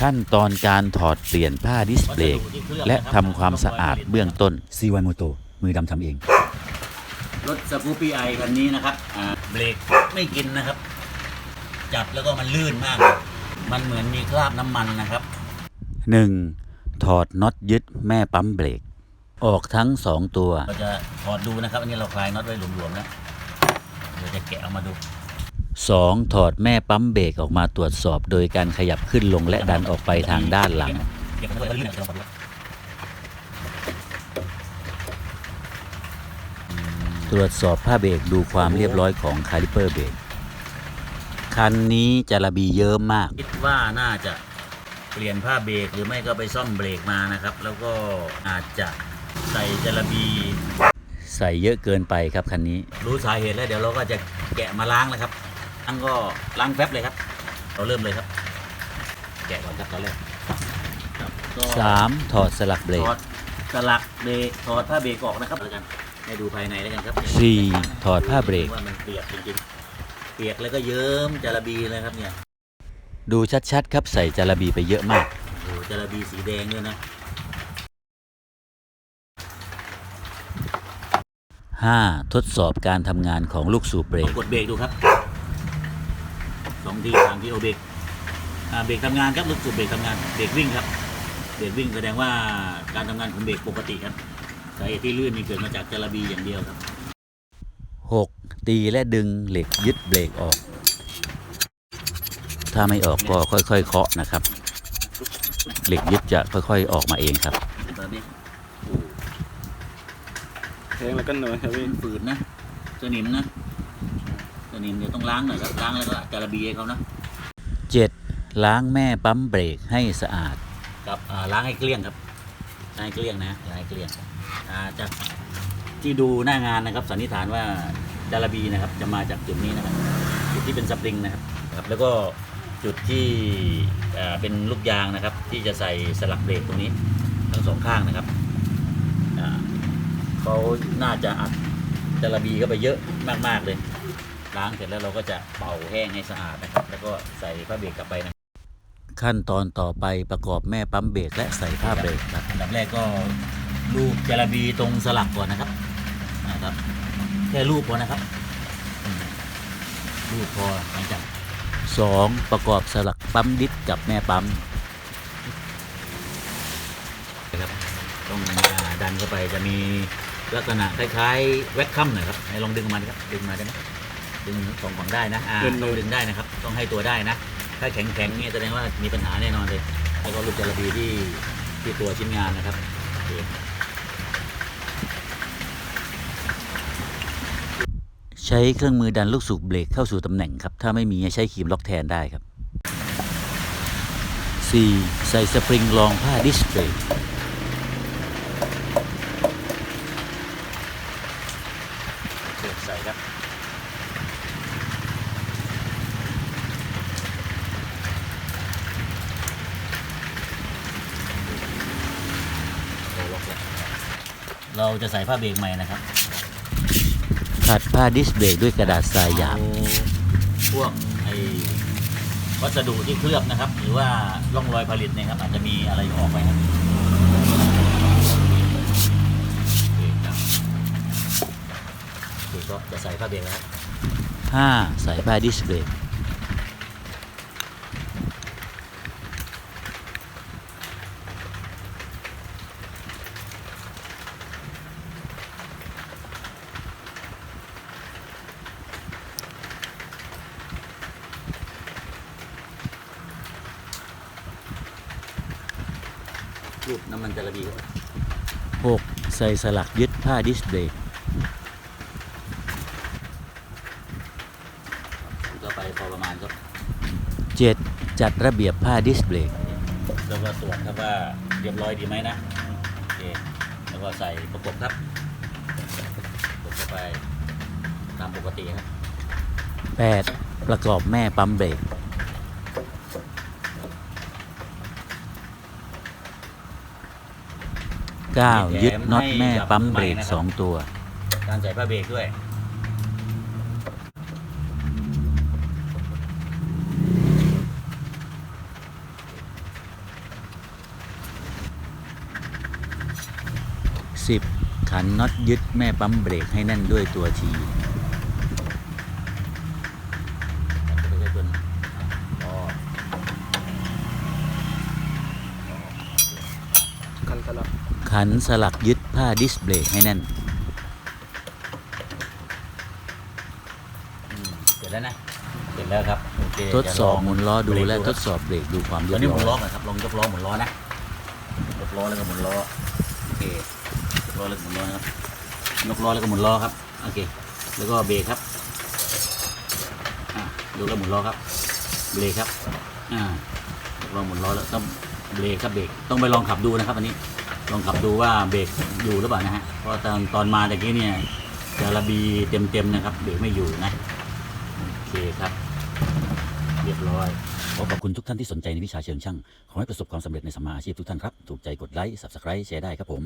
ขั้นตอนการถอดเปลี่ยนผ้าดิสเบรกและทำความสะอาดเบื้องต้นซีวันโมโตมือดำทำเอง รถสกูปปี้ไอคันนี้นะครับอ่าเบรกไม่กินนะครับ จับแล้วก็มันลื่นมากเลยมันเหมือนมีคราบน้ำมันนะครับ 1. ถอดน็อตยึดแม่ปั๊มเบรก ออกทั้งสองตัว เราจะถอดดูนะครับ อันนี้เราคลายน็อตไว้หลวมๆแล้วเดี๋ยวจะแกะออกมาดู 2. ถอดแม่ปั๊มเบรกออกมาตรวจสอบ โดยการขยับขึ้นลงและดันออกไปทางด้านหลังเก็บมันก็ลื่นนะครับตรวจสอบผ้าเบรกดูความเรียบร้อยของคาลิเปอร์เบรกคันนี้จะระบีเยอะมาก คิดว่าน่าจะเปลี่ยนผ้าเบรกหรือไม่ก็ไปซ่อมเบรกมานะครับ แล้วก็อาจจะใส่จระบีใส่เยอะเกินไปครับคันนี้ รู้สาเหตุแล้วเดี๋ยวเราก็จะแกะมาล้างนะครับ ล้างก็ล้างแฟบเลยครับ เราเริ่มเลยครับ แกะก่อนครับตอนแรกครับก็ 3. ถอดสลักเบรถกอดสลักเบรกถอดผ้าเบรกออกนะครับแล้วกันให้ดูภายในแล้วกันครับ 4. ถอดผ้าเบรก ว่ามันเปียกจริงๆเปียกแล้วก็เยิ้มจระบีเลยครับเนี่ย ดูชัดๆครับใส่จาระบีไปเยอะมาก โอ้โหจระบีสีแดงด้วยนะ 5. ทดสอบการทำงานของลูกสูบเบรก กดเบรกดูครับส องทีสามทีเอาเบรกอ่าเบรกทำงานครับลูกสูบเบรกทำงานเบรกวิ่งครับเบรกวิ่งแสดงว่าการทำงานของเบรกปกติครับสาเหตุที่ลื่นนี่เกิดมาจากจระบีอย่างเดียวครับ 6. ตีและดึงเหล็กยึดเบรกออก ถ้าไม่ออกก็ค่อยๆเคาะนะครับ เหล็กยึดจะค่อยๆออกมาเองครับตอนนี้แทงแล้วก็เนินครับพี่มันฝืดนะสนิมนะ สนิมเดี๋ยวต้องล้างหน่อยครับล้างแล้วก็จระบีให้เขานะ 7. ล้างแม่ปั๊มเบรกให้สะอาดกับอ่าล้างให้เกลี้ยงครับล้างให้เกลี้ยงนะล้างให้เกลี้ยงอ่าจากที่ดูหน้างานนะครับ สันนิษฐานว่าจาระบีนะครับ จะมาจากจุดนี้นะครับ จุดที่เป็นสปริงนะครับครับ แล้วก็จุดที่อ่าเป็นลูกยางนะครับ ที่จะใส่สลักเบรกตรงนี้ ทั้งสองข้างนะครับอ่าเขาน่าจะอัดจาระบีเข้าไปเยอะมากๆเลย ล้างเสร็จแล้วเราก็จะเป่าแห้งให้สะอาดนะครับ แล้วก็ใส่ผ้าเบรกกลับไปนะขั้นตอนต่อไปประกอบแม่ปั๊มเบรกและใส่ผ้าเบรกครับอันดับแรกก็รูปจาระบีตรงสลักก่อนนะครับนะครับ แค่รูปพอนะครับอืมรูปพอหลังจาก 2. ประกอบสลักปั๊มดิสกับแม่ปั๊มนะครับต้องอ่าดันเข้าไปจะมีลักษณะคล้ายๆแว็กคัมหน่อยครับไหนลองดึงออกมาดิครับดึงมาได้ไหม ดึงสองฝั่งได้นะอ่าต้องดึงได้นะครับ ต้องให้ตัวได้นะ ถ้าแข็งๆเนี่ยแสดงว่ามีปัญหาแน่นอนเลยแล้วก็รูปจาระบีที่ที่ตัวชิ้นงานนะครับโอเคใช้เครื่องมือดันลูกสูบเบรกเข้าสู่ตำแหน่งครับ ถ้าไม่มีให้ใช้ครีมล็อกแทนได้ครับ 4. ใส่สปริงรองผ้าดิสเบรก เสียบใส่ครับ เราจะใส่ผ้าเบรกใหม่นะครับขัดผ้าดิสเบรกด้วยกระดาษทรายหยาบเอาพวกไอ้วัสดุที่เคลือบนะครับ หรือว่าร่องรอยผลิตเนี่ยครับอาจจะมีอะไรออกไปครับโอเคครับโอเคก็จะใส่ผ้าเบรกแล้วครับ 5. ใส่ผ้าดิสเบรก รูปน้ำมันจระบีครับ 6. ใส่สลักยึดผ้าดิสเบรกก็ไปพอประมาณครับ 7. จัดระเบียบผ้าดิสเบรกแล้วก็ตรวจครับว่าเรียบร้อยดีไหมนะโอเคแล้วก็ใส่ประกบครับกดเข้าไปตามปกติครับ 8. ประกอบแม่ปั๊มเบรก ก้ายึดน็อตแม่ปั๊มเบรกงตัว การใส่ผ้าเบรกด้วยสิบขันน็อตยึดแม่ปั๊มเบรกให้แน่นด้วยตัวที ลับขันสลักยึดผ้าดิสเบรกให้แน่นอืมเสร็จแล้วนะเสร็จแล้วครับโอเคทดสอบหเยวมุนล้อดูเบรกและคทรับดสอบเบรกดูความตเรีอยนบนี้หมุนล้ร้ออยก่อนครับลองยกล้อหมุนล้อนะยกล้อแล้วก็หมุนล้อโอเคยกล้อแล้วก็หมุนล้อนะครับยกล้อแล้วก็หมุนล้อครับโอเค แล้วก็เบรกครับอะยกแล้วหมุนล้อครับเบรกครับอ่ายกล้อหมุนล้อแล้วต้อง เบรกครับเบรกต้องไปลองขับดูนะครับอันนี้ลองขับดูว่าเบรกอยู่หรือเปล่านะฮะเพราะตอนตอนมาตะกี้เนี่ยจะระบีเต็มๆนะครับเบรกไม่อยู่นะโอเคครับ เรียบร้อยขอขอบคุณทุกท่านที่สนใจในวิชาเชิงช่างขอให้ประสบความสำเร็จในสัมมาอาชีพทุกท่านครับ ถูกใจกดไลค์ subscribe แชร์ได้ครับผม